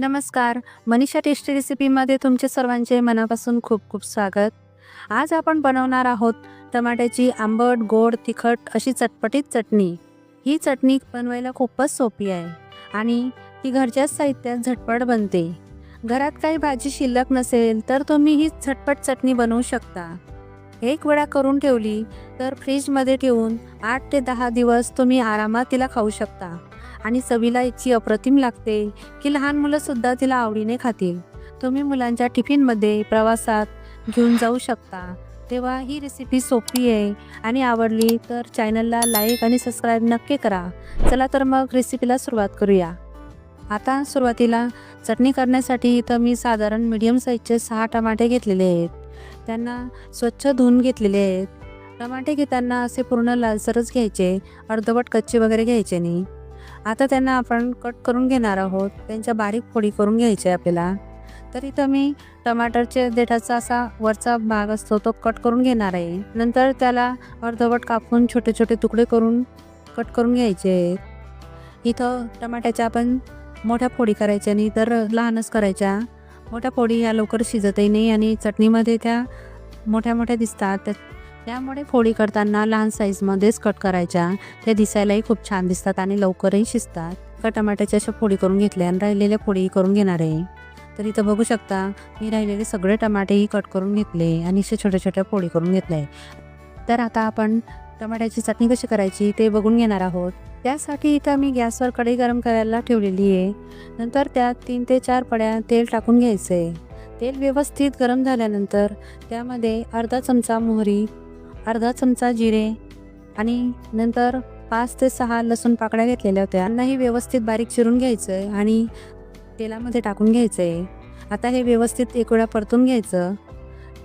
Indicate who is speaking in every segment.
Speaker 1: नमस्कार. मनीषा टेस्टी रेसिपीमध्ये तुमचे सर्वांचे मनापासून खूप खूप स्वागत. आज आपण बनवणार आहोत टमाट्याची आंबट गोड तिखट अशी चटपटीत चटणी. ही चटणी बनवायला खूपच सोपी आहे आणि ती घरच्याच साहित्यात झटपट बनते. घरात काही भाजी शिल्लक नसेल तर तुम्ही ही झटपट चटणी बनवू शकता. एक वेळा करून ठेवली तर फ्रीजमध्ये ठेवून आठ ते दहा दिवस तुम्ही आरामात तिला खाऊ शकता. आणि चवीला इतकी अप्रतिम लागते की लहान मुलंसुद्धा तिला आवडीने खातील. तुम्ही मुलांच्या टिफिनमध्ये प्रवासात घेऊन जाऊ शकता. तेव्हा ही रेसिपी सोपी आहे आणि आवडली तर चॅनलला लाईक आणि सबस्क्राईब नक्की करा. चला तर मग रेसिपीला सुरुवात करूया. आता सुरुवातीला चटणी करण्यासाठी इथं मी साधारण मीडियम साईजचे सहा टमाटे घेतलेले आहेत. त्यांना स्वच्छ धुवून घेतलेले आहेत. टमाटे घेताना असे पूर्ण लालसरच घ्यायचे अर्धवट कच्चे वगैरे घ्यायचे नाही. आता त्यांना आपण कट करून घेणार आहोत. त्यांच्या बारीक फोडी करून घ्यायच्या आपल्याला. तर इथं मी टमाटरच्या देठाचा असा वरचा भाग असतो तो कट करून घेणार आहे. नंतर त्याला अर्धवट कापून छोटे छोटे तुकडे करून कट करून घ्यायचे आहेत. इथं टमाट्याच्या आपण मोठ्या फोडी करायच्या नाही तर लहानच करायच्या. मोठ्या पोळी या लवकर शिजतही नाही आणि चटणीमध्ये त्या मोठ्या मोठ्या दिसतात. त्या- त्यामुळे फोडी करताना लहान साईजमध्येच कट करायच्या. ते दिसायलाही खूप छान दिसतात आणि लवकरही शिजतात. का टमाट्याच्या अशा फोडी करून घेतल्या आणि राहिलेल्या फोडी करून घेणार आहे. तर इथं बघू शकता मी राहिलेले सगळे टमाटेही कट करून घेतले आणि असे छोट्या छोट्या फोडी करून घेतले तर आता आपण टमाट्याची चटणी कशी करायची ते बघून घेणार आहोत. त्यासाठी इथं मी गॅसवर कढई गरम करायला ठेवलेली आहे. नंतर त्यात तीन ते चार पड्या तेल टाकून घ्यायचं. आहे तेल व्यवस्थित गरम झाल्यानंतर त्यामध्ये अर्धा चमचा मोहरी अर्धा चमचा जिरे आणि नंतर पाच ते सहा लसूण पाकळ्या घेतलेल्या होत्या. त्यांनाही व्यवस्थित बारीक चिरून घ्यायचं आहे आणि तेलामध्ये टाकून घ्यायचं. आहे आता हे व्यवस्थित एक वेळा परतून घ्यायचं.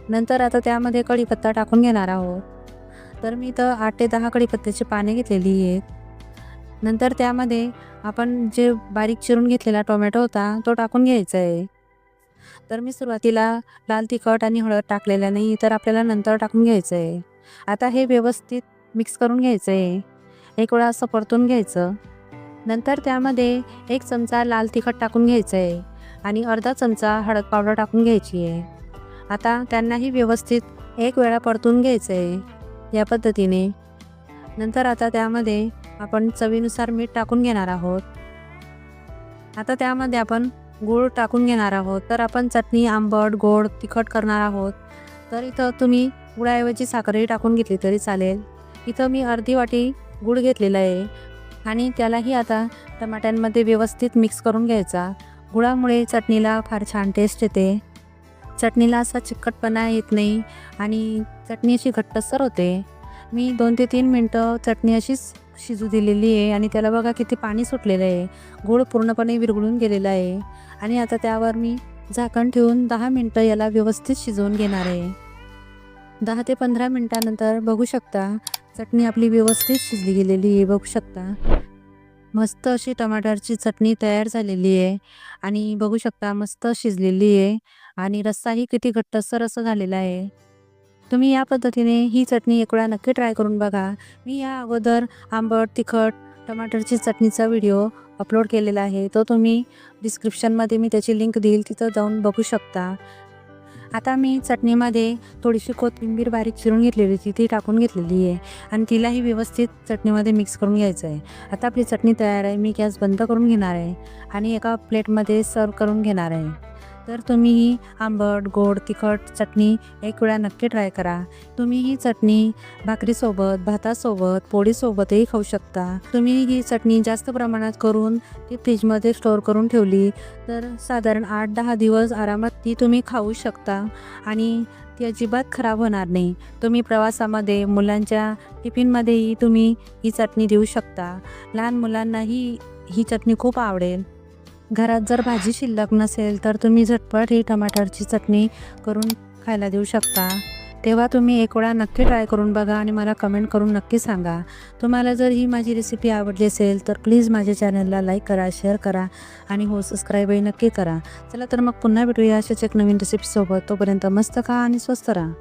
Speaker 1: नंतर आता त्यामध्ये कढीपत्ता टाकून घेणार आहोत. तर मी इथं आठ ते दहा कढीपत्त्याची पाने घेतलेली आहेत. नंतर त्यामध्ये आपण जे बारीक चिरून घेतलेला टोमॅटो होता तो टाकून घ्यायचा आहे तर मी सुरुवातीला लाल तिखट आणि हळद टाकलेल्या नाही तर आपल्याला नंतर टाकून घ्यायचं आहे आता हे व्यवस्थित मिक्स करून घ्यायचं आहे एक वेळा असं परतून घ्यायचं. नंतर त्यामध्ये एक चमचा लाल तिखट टाकून घ्यायचं आहे आणि अर्धा चमचा हळद पावडर टाकून घ्यायची आहे आता त्यांनाही व्यवस्थित एक वेळा परतून घ्यायचं आहे या पद्धतीने. नंतर आता त्यामध्ये आपण चवीनुसार मीठ टाकून घेणार आहोत. आता त्यामध्ये आपण गूळ टाकून घेणार आहोत. तर आपण चटणी आंबट गोड तिखट करणार आहोत. तर इथं तुम्ही गुळाऐवजी साखरही टाकून घेतली तरी चालेल. इथं मी अर्धी वाटी गूळ घेतलेला आहे. आणि त्यालाही आता टमाट्यांमध्ये व्यवस्थित मिक्स करून घ्यायचा. गुळामुळे चटणीला फार छान टेस्ट येते. चटणीला असा चिकटपणा येत नाही आणि चटणी अशी घट्टसर होते. मी दोन ते तीन मिनटं चटणी अशीच शिजू दिलेली आहे आणि त्याला बघा किती पाणी सुटलेलं आहे. गोड पूर्णपणे विरघळून गेलेला आहे. आणि आता त्यावर मी झाकण ठेवून दहा मिनटं याला व्यवस्थित शिजवून घेणार आहे. दहा ते पंधरा मिनटानंतर बघू शकता चटणी आपली व्यवस्थित शिजली गेलेली आहे बघू शकता. मस्त अशी टमाटरची चटणी तयार झालेली आहे. आणि बघू शकता मस्त शिजलेली आहे. आणि रस्साही किती घट्टसर असं झालेला आहे. तुम्ही या पद्धतीने ही चटणी एक वेळा नक्की ट्राय करून बघा. मी या अगोदर आंबट तिखट टमाटरची चटणीचा व्हिडिओ अपलोड केलेला आहे. तो तुम्ही डिस्क्रिप्शनमध्ये मी त्याची लिंक देईल तिथं जाऊन बघू शकता. आता मी चटणीमध्ये थोडीशी कोथिंबीर बारीक चिरून घेतलेली होती ती टाकून घेतलेली आहे. आणि तिलाही व्यवस्थित चटणीमध्ये मिक्स करून घ्यायचं आहे. आता आपली चटणी तयार आहे मी गॅस बंद करून घेणार आहे आणि एका प्लेटमध्ये सर्व करून घेणार आहे. तर तुम्ही ही आंबट गोड तिखट चटणी एक वेळा नक्की ट्राय करा. तुम्ही ही चटणी भाकरीसोबत भातासोबत पोळीसोबतही खाऊ शकता. तुम्ही ही चटणी जास्त प्रमाणात करून ती फ्रीजमध्ये स्टोअर करून ठेवली तर साधारण आठ दहा दिवस आरामात ती तुम्ही खाऊ शकता आणि ती अजिबात खराब होणार नाही. तुम्ही प्रवासामध्ये मुलांच्या टिफिनमध्येही तुम्ही ही चटणी देऊ शकता. लहान मुलांनाही ही चटणी खूप आवडेल. घरात जर भाजी शिल्लक नसेल तर तुम्ही झटपट ही टमाटरची चटणी करून खायला देऊ शकता. तेव्हा तुम्ही एक वेळा नक्की ट्राय करून बघा आणि मला कमेंट करून नक्की सांगा. तुम्हाला जर ही माझी रेसिपी आवडली असेल तर प्लीज माझ्या चॅनलला लाईक करा शेअर करा आणि हो सबस्क्राईबही नक्की करा. चला तर मग पुन्हा भेटूया अशाच एक नवीन रेसिपीसोबत तोपर्यंत मस्त खा आणि स्वस्त राहा.